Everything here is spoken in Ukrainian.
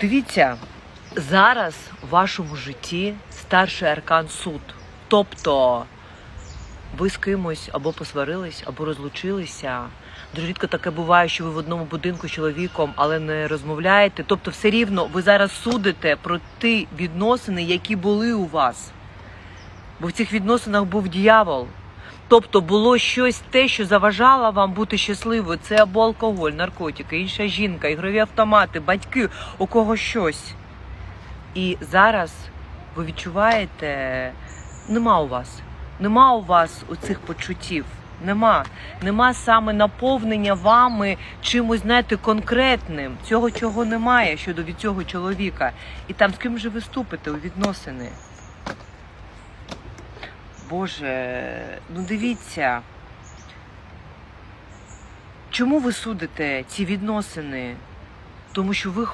Дивіться, зараз в вашому житті старший аркан суд. Тобто ви з кимось або посварились, або розлучилися. Дуже рідко таке буває, що ви в одному будинку з чоловіком, але не розмовляєте. Тобто, все рівно ви зараз судите про ті відносини, які були у вас. Бо в цих відносинах був дьявол. Тобто було щось те, що заважало вам бути щасливою. Це або алкоголь, наркотики, інша жінка, ігрові автомати, батьки, у кого щось. І зараз ви відчуваєте, нема у вас, нема у вас оцих почуттів. Нема. Нема саме наповнення вами чимось, знаєте, конкретним. Цього чого немає щодо від цього чоловіка. І там з ким же ви вступите у відносини? Боже, ну дивіться. Чому ви судите ці відносини? Тому що ви